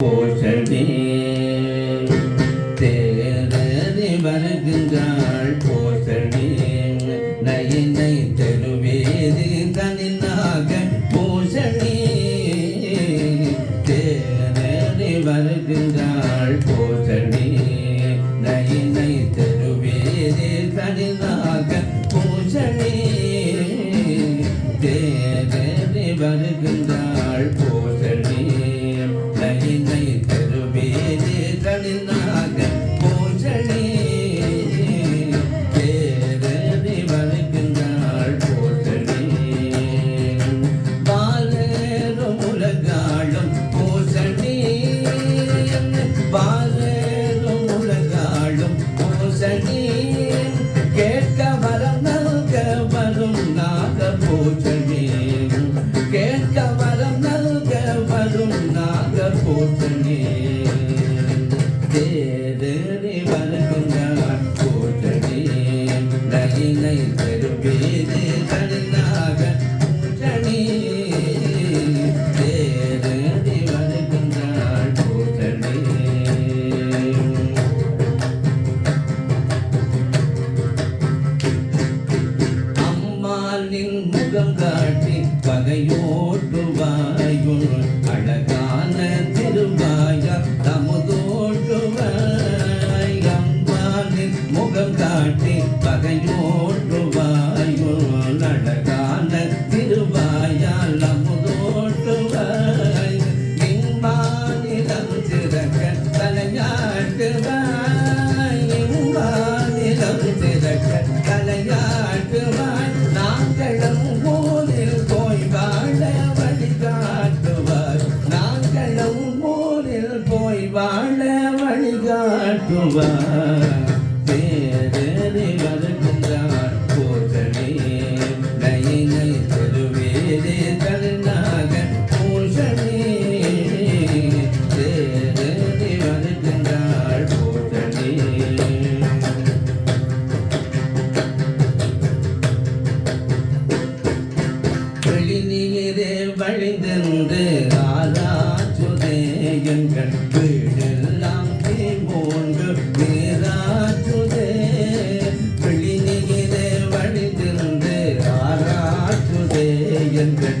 போஷணே தேரறி வருகின்றாள் போஷணே நயினை தெருவேதி தனினாக பூஷணி தேரறி வருகின்றாள் போஷணி நயினை தெருவேதி தனினாக பூசணி கேட்க வரம் நல்க வரும் நாக பூசணி கேட்க வரம் நல்க வரும் நாக பூசணி தலையாட்டுவாய் இம்மாநிலம் சிறக்க தலையாட்டுவாய் நாங்களும் ஊரில் போய் வாழ வழிகாட்டுவார். நாங்களும் ஊரில் போய் வாழ வழிகாட்டுவார் தேரறி வெளிநீரே வழிந்தென்று ஆராச்சுதே எங்கள் வீடெல்லாம் தீமோன்று நீராச்சுதே வெளிநீரே வழிந்தென்று ஆராச்சுதே எங்கள்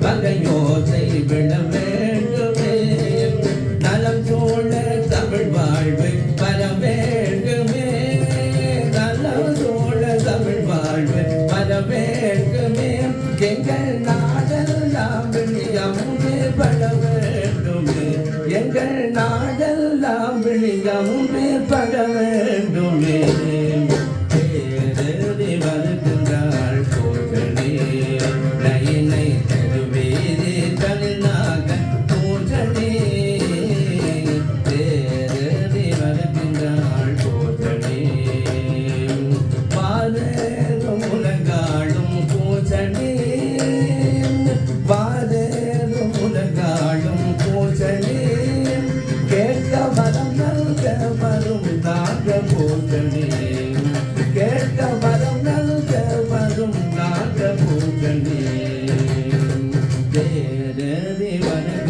பகையோசை விழ வேண்டுமே. நலம் சூழ தமிழ் வாழ்வு பர வேண்டுமே. நலம் சூழ தமிழ் வாழ்வு பர வேண்டுமே. எங்கள் நாடெல்லாம் விழியமுமே பட வேண்டுமே. எங்கள் நாடெல்லாம் விழியமுமே பட வேண்டுமே. ದೇವರ